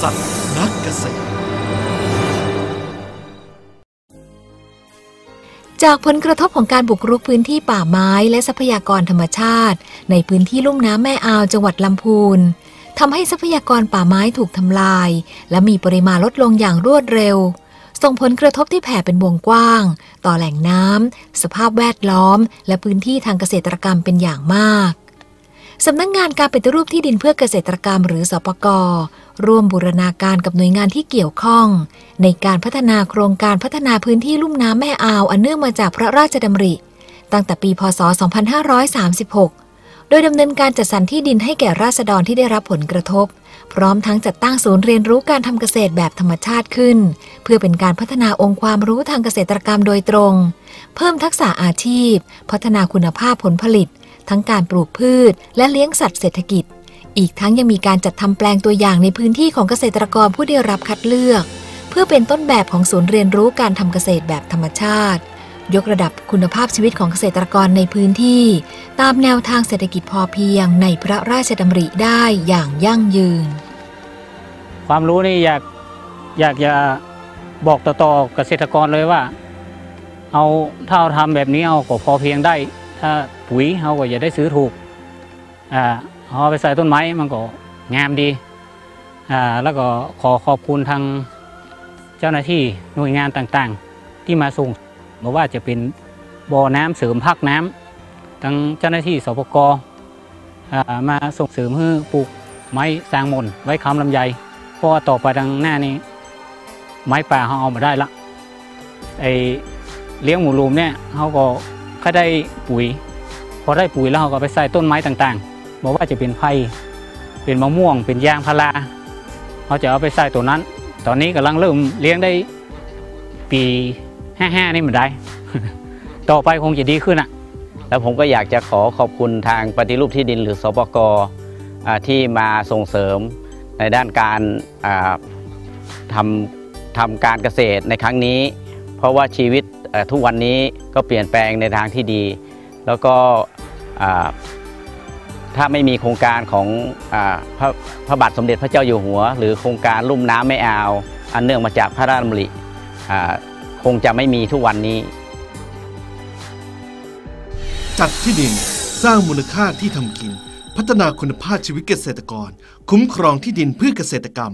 ษัตริย์นักเกษตร จากผลกระทบของการบุกรุกพื้นที่ป่าไม้และทรัพยากรธรรมชาติ ในพื้นที่ลุ่มน้ำแม่อาวจังหวัดลำพูนทำให้ทรัพยากรป่าไม้ถูกทำลาย และมีปริมาณลดลงอย่างรวดเร็ว ส่งผลกระทบที่แผ่เป็นวงกว้าง ต่อแหล่งน้ำสภาพแวดล้อม และพื้นที่ทางเกษตรกรรมเป็นอย่างมาก สำนักงงานการปฏิรูปที่ดินเพื่อเกษตรกรรมหรือสปกร่วมบูรณาการกับหน่วยงานที่เกี่ยวข้อง ในการพัฒนาโครงการพัฒนาพื้นที่ลุ่มน้ำแม่อาวอันเนื่องมาจากพระราชดำริ ตั้งแต่ปีพศ 2536 โดยดำเนินการจัดสรรที่ดินให้แก่ราษฎรที่ได้รับผลกระทบ พร้อมทั้งจัดตั้งศูนย์เรียนรู้การทำเกษตรแบบธรรมชาติขึ้น เพื่อเป็นการพัฒนาองค์ความรู้ทางเกษตรกรรมโดยตรง เพิ่มทักษะอาชีพ พัฒนาคุณภาพผลผลิต ทั้งการปลูกพืช และเลี้ยงสัตว์เศรษฐกิจ อีกทั้งยังมีการจัดทำแปลงตัวอย่างในพื้นที่ของเกษตรกรผู้ได้รับคัดเลือก เพื่อเป็นต้นแบบของศูนย์เรียนรู้การทำเกษตรแบบธรรมชาติ ยกระดับคุณภาพชีวิตของเกษตรกรในพื้นที่ ตามแนวทางเศรษฐกิจพอเพียงในพระราชดำริได้อย่างยั่งยืน ความรู้นี่อยากอยากจะบอกต่อๆเกษตรกรเลยว่า เอาถ้าเราทำแบบนี้เอาก็พอเพียงได้ ถ้าปุ๋ยเราก็อย่าได้ซื้อถูกอ่าเอาไปใส่ต้นไม้มันก็งามดีอ่าแล้วก็ขอขอบคุณทางเจ้าหน้าที่หน่วยงานต่างๆ ที่มาส่งบอกว่าจะเป็นบ่อน้ำเสริมพักน้ำทั้งเจ้าหน้าที่สปกอ่ามาส่งเสริมให้ปลูกไม้สร้างมนไว้ค้ำลำไยเพราะว่าต่อไปทางหน้านี้ ไม้ป่าเขาเอามาได้ละไอเลี้ยงหมูลูมเนี่ยเขาก็ แค่ได้ปุ๋ย พอได้ปุ๋ยแล้วเขาก็ไปใส่ต้นไม้ต่างๆบอกว่าจะเป็นไผ่เป็นมะม่วง เป็นยางพาราเขาจะเอาไปใส่ตัวนั้น ตอนนี้กำลังเริ่มเลี้ยงได้ปีห้าห้านี่เหมือนได้ ต่อไปคงจะดีขึ้นอะ แล้วผมก็อยากจะขอขอบคุณทางปฏิรูปที่ดินหรือสปกที่มาส่งเสริมในด้านการอ่าทำทำการเกษตรในครั้งนี้ เพราะว่าชีวิต ทุกวันนี้ก็เปลี่ยนแปลงในทางที่ดี แล้วก็ถ้าไม่มีโครงการของอพระพระบาทสมเด็จพระเจ้าอยู่หัว หรือโครงการลุ่มน้ำไม่อาว อันเนื่องมาจากพระราชดำริคงจะไม่มีทุกวันนี้ จัดที่ดินสร้างมูลค่าที่ทำกิน พัฒนาคุณภาพชีวิตเกษตรกร คุ้มครองที่ดินเพื่อเกษตรกรรม